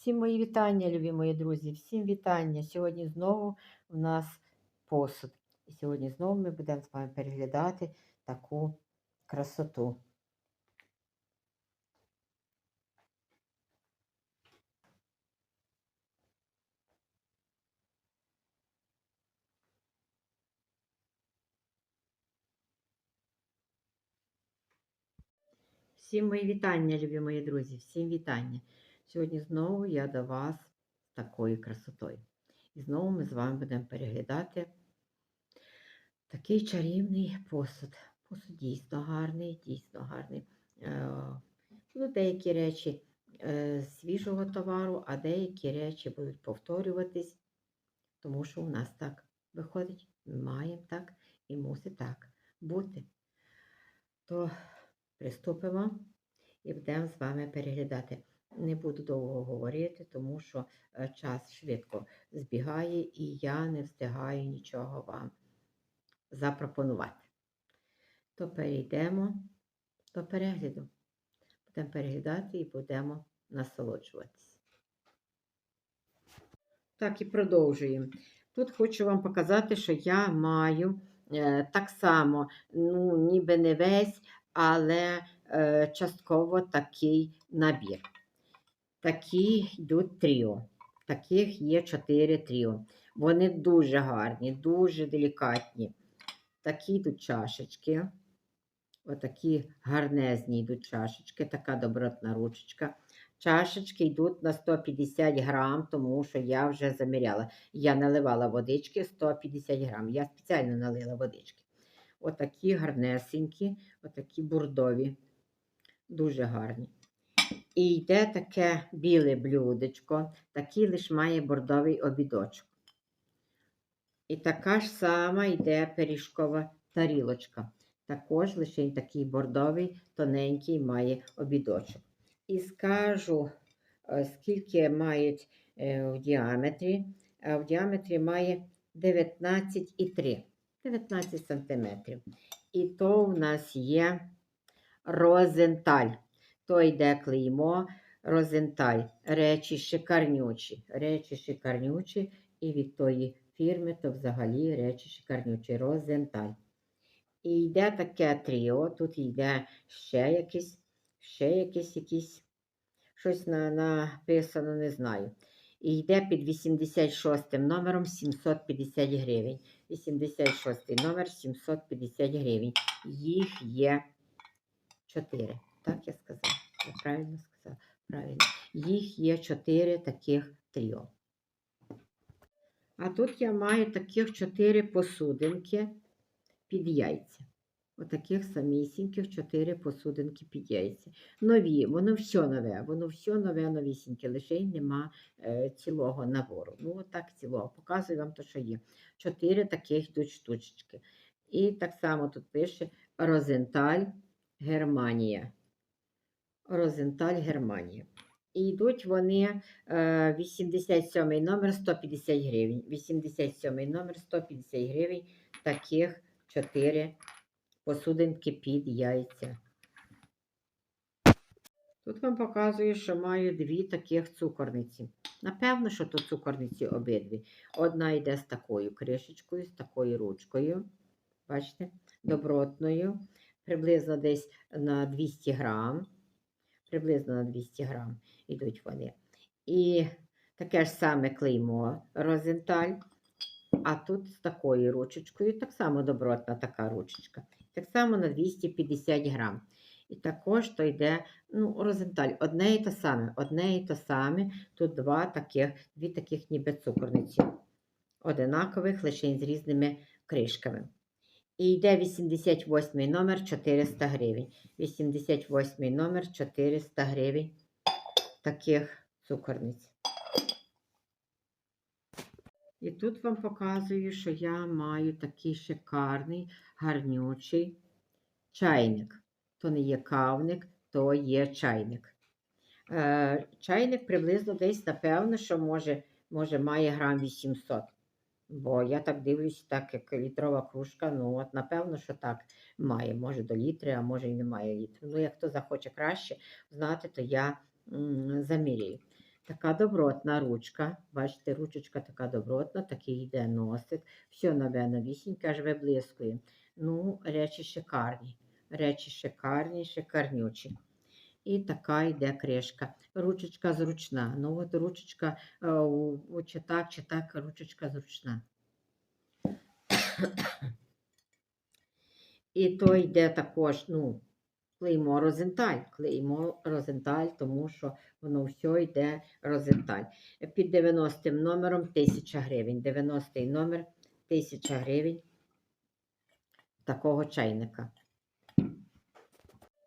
Всім мої вітання, любі мої друзі, всім вітання. Сьогодні знову у нас посуд. І сьогодні знову ми будемо з вами переглядати таку красоту. Всім мої вітання, любі мої друзі, всім вітання. Сьогодні знову я до вас з такою красотою. І знову ми з вами будемо переглядати такий чарівний посуд. Посуд дійсно гарний, дійсно гарний. Е, Будуть деякі речі е, свіжого товару, а деякі речі будуть повторюватись, тому що у нас так виходить. Ми маємо так і мусить так бути. То приступимо і будемо з вами переглядати. Не буду довго говорити, тому що е, час швидко збігає і я не встигаю нічого вам запропонувати. То перейдемо до перегляду. Будемо переглядати і будемо насолоджуватись. Так, і продовжуємо. Тут хочу вам показати, що я маю е, так само, ну, ніби не весь, але е, частково такий набір. Такі йдуть тріо. Таких є чотири тріо. Вони дуже гарні, дуже делікатні. Такі йдуть чашечки. Отакі гарнезні йдуть чашечки, така добротна ручечка. Чашечки йдуть на 150 грам, тому що я вже заміряла. Я наливала водички 150 грам. Я спеціально налила водички. Отакі гарнесенькі, отакі бурдові. Дуже гарні. І йде таке біле блюдечко, такий лиш має бордовий обідочок. І така ж сама йде пиріжкова тарілочка. Також лише такий бордовий, тоненький має обідочок. І скажу, е, скільки мають е, в діаметрі. А В діаметрі має 19,3 19 сантиметрів. І то в нас є розенталь. То йде клеймо розенталь. Речі шикарнючі. Речі шикарнючі. І від тої фірми, то взагалі речі шикарнючі. Розенталь. І йде таке тріо. Тут йде ще якийсь, ще якийсь, якийсь, щось на, написано, не знаю. І йде під 86 номером 750 гривень. 86 номер 750 гривень. Їх є 4. Так я сказала. Я правильно сказала? Правильно. Їх є 4 таких тріо. А тут я маю таких 4 посудинки під яйця. Отаких самісіньких 4 посудинки під яйця. Нові, воно все нове, воно все нове, новісіньке, лише й нема е, цілого набору. Ну, отак цілого. Показую вам те, що є. 4 таких йдуть штучки. І так само тут пише Розенталь Германія. Розенталь Германія. І йдуть вони е, 87 номер 150 гривень. 87 номер 150 гривень. Таких 4 посудинки під яйця. Тут вам показую, що маю дві таких цукорниці. Напевно, що тут цукорниці обидві. Одна йде з такою кришечкою, з такою ручкою. Бачите, добротною. Приблизно десь на 200 грам. Приблизно на 200 грам йдуть вони. І таке ж саме клеймо Розенталь. А тут з такою ручечкою, так само добротна така ручечка. Так само на 250 грам. І також то йде ну, розенталь. Одне і те саме. Одне і те саме. Тут два таких, дві таких ніби цукорниці. Одинакових, лише з різними кришками. І йде 88 номер 400 гривень. 88 номер 400 гривень таких цукорниць. І тут вам показую, що я маю такий шикарний, гарнючий чайник. То не є кавник, то є чайник. Е, чайник приблизно десь, напевно, що може, може має грам 800. Бо я так дивлюсь, так як літрова кружка, ну от напевно, що так має. Може до літри, а може і немає літру. Ну, як хто захоче краще знати, то я м, заміряю. Така добротна ручка. Бачите, ручечка така добротна, такий йде носик. Все нове новісіньке, аж виблискує. Ну, речі шикарні. Речі шикарні, шикарнючі. І така йде кришка. Ручечка зручна. Ну, от ручечка, чи так, чи так, ручечка зручна. І то йде також, ну, клеймо Розенталь. Клеймо Розенталь, тому що воно все йде Розенталь. Під 90 номером 1000 гривень. 90 номер 1000 гривень такого чайника.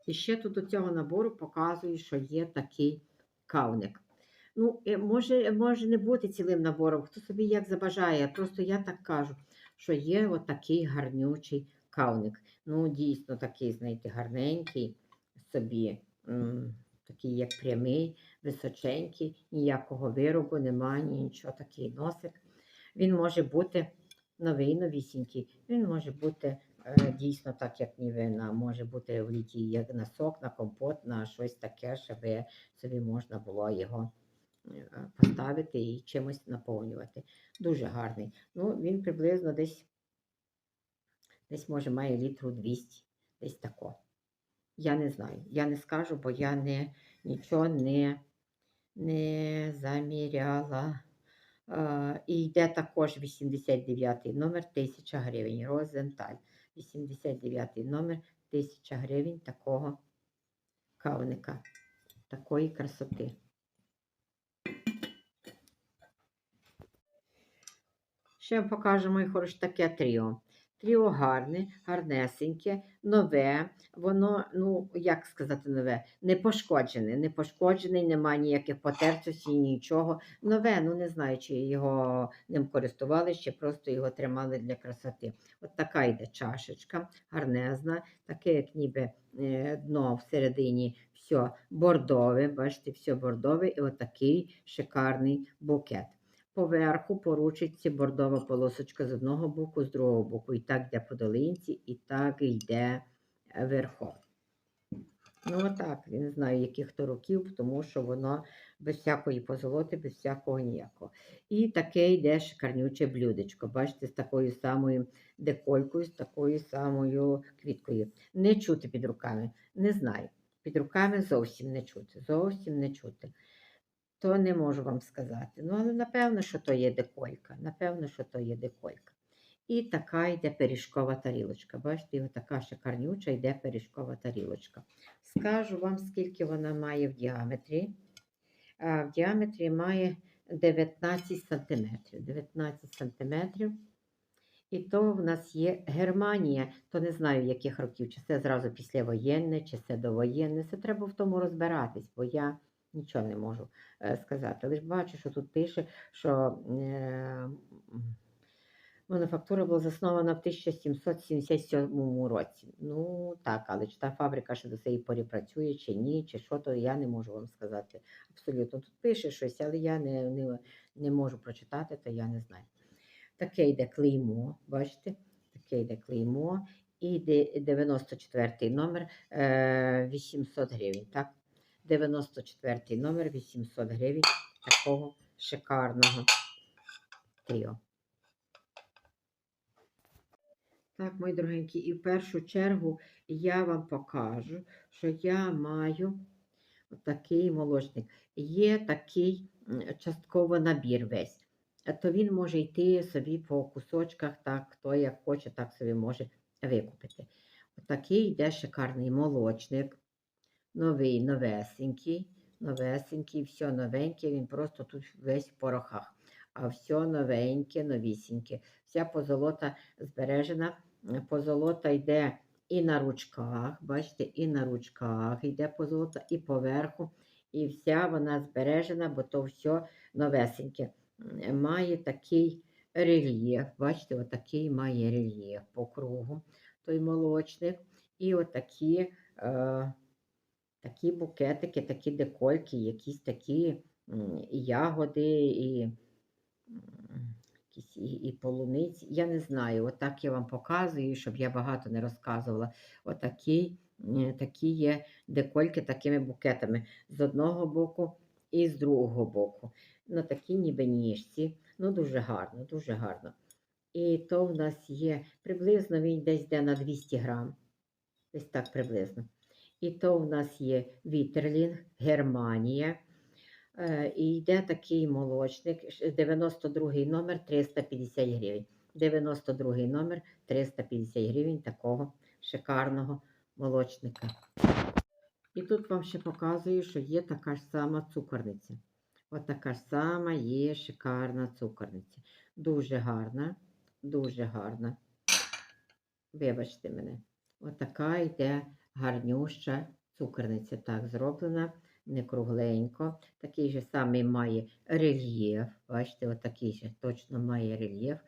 І ще тут до цього набору показую, що є такий кавник. Ну, е, може, може не бути цілим набором, хто собі як забажає. Просто я так кажу, що є отакий гарнючий кавник. Ну, дійсно, такий, знаєте, гарненький собі, такий як прямий, височенький, ніякого виробу немає, нічого, такий носик. Він може бути новий, новісінький. Він може бути дійсно так, як нівина, може бути в літі як на сок, на компот, на щось таке, щоб собі можна було його е, поставити і чимось наповнювати. Дуже гарний. Ну, він приблизно десь, десь може має літру 200, десь тако. Я не знаю, я не скажу, бо я не, нічого не, не заміряла. Е, І йде також 89 номер 1000 гривень. Розенталь. 89 номер 1000 гривень такого кавника, такої красоти. Ще покажу, мої хороші, таке тріо. Тріо гарне, гарнесеньке, нове. Воно, ну, як сказати, нове, не пошкоджене. Не пошкоджений, немає ніяких потертостей, нічого. Нове, ну не знаю, чи його ним користувалися, чи просто його тримали для красоти. От така йде чашечка, гарнезна, таке, як ніби е, дно всередині все бордове, бачите, все бордове, і отакий шикарний букет. Поверху по ручці бордова полосочка з одного боку, з другого боку. І так йде по долинці, і так йде е, верхом. Ну, отак, я не знаю, яких то років, тому що воно без всякої позолоти, без всякого ніякого. І таке йде шикарнюче блюдечко. Бачите, з такою самою деколькою, з такою самою квіткою. Не чути під руками. Не знаю. Під руками зовсім не чути. Зовсім не чути. То не можу вам сказати. Ну, але напевно, що то є деколька. Напевно, що то є деколька. І така йде пиріжкова тарілочка. Бачите, і така шикарнюча йде пиріжкова тарілочка. Скажу вам, скільки вона має в діаметрі. А, в діаметрі має 19 см. 19 см. І то в нас є Германія, то не знаю, яких років, чи це зразу післявоєнне, чи це довоєнне. Це треба в тому розбиратись, бо я нічого не можу е, сказати. Лише бачу, що тут пише, що е, мануфактура була заснована в 1777 році. Ну так, але чи та фабрика ще до цієї порі працює, чи ні, чи що, то я не можу вам сказати. Абсолютно тут пише щось, але я не, не, не можу прочитати, то я не знаю. Таке йде клеймо, бачите? Таке йде клеймо. І де- 94 номер е, 800 гривень. Так? 94 номер 800 гривень такого шикарного тріо. Так, мої дорогенькі, і в першу чергу я вам покажу, що я маю такий молочник. Є такий частково набір весь. То він може йти собі по кусочках, так, хто як хоче, так собі може викупити. Отакий йде шикарний молочник, новий, новесенький, новесенький, все новеньке, він просто тут весь в порохах. А все новеньке, новісіньке. Вся позолота збережена. Позолота йде і на ручках, бачите, і на ручках йде позолота, і поверху. І вся вона збережена, бо то все новесеньке. Має такий рельєф. Бачите, отакий має рельєф по кругу той молочник. І отакі е, такі букетики, такі декольки, якісь такі і ягоди, і, якісь, і, і полуниці. Я не знаю, отак я вам показую, щоб я багато не розказувала. Отакі, такі є декольки такими букетами. З одного боку і з другого боку. На такій ніби ніжці. Ну, дуже гарно, дуже гарно. І то в нас є приблизно він десь йде на 200 грам. Десь так приблизно. І то в нас є Вітерлінг, Германія. Е, І йде такий молочник, ш- 92 номер 350 гривень. 92-й номер 350 гривень такого шикарного молочника. І тут вам ще показую, що є така ж сама цукорниця. От така ж сама є шикарна цукорниця. Дуже гарна, дуже гарна. Вибачте мене. От така йде гарнюща цукорниця. Так, зроблена не кругленько. Такий же самий має рельєф. Бачите, отакий же точно має рельєф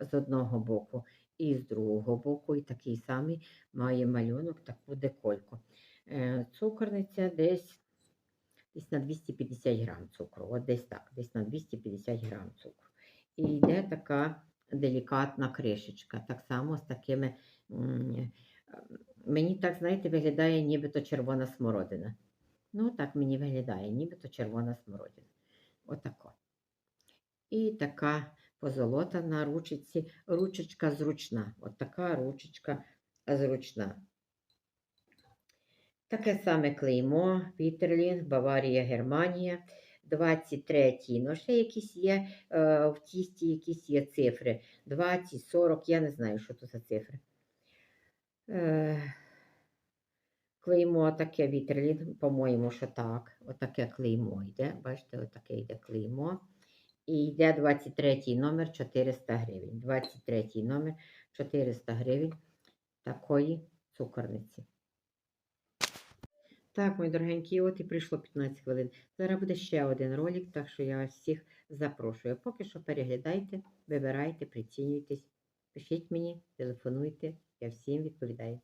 з одного боку і з другого боку. І такий самий має малюнок, таку декольку. Е, Цукорниця десь, десь на 250 грам цукру. От десь так, десь на 250 грам цукру. І йде така делікатна кришечка. Так само з такими. Мені так, знаєте, виглядає нібито червона смородина. Ну, так мені виглядає, нібито червона смородина. Отако. І така позолота на ручці, ручечка зручна. От така ручечка зручна. Таке саме клеймо, Пітерлінг, Баварія, Германія. 23-й. Ну, ще якісь є е, в тісті, якісь є цифри. 20, 40, я не знаю, що це за цифри. Е, клеймо таке Вітерлінг, по-моєму, що так. Отаке клеймо йде. Бачите, отаке йде клеймо. І йде 23 номер 400 гривень. 23 номер 400 гривень такої цукорниці. Так, мої дорогенькі, от і прийшло 15 хвилин. Зараз буде ще один ролик, так що я вас всіх запрошую. Поки що переглядайте, вибирайте, прицінюйтесь, пишіть мені, телефонуйте, я всім відповідаю.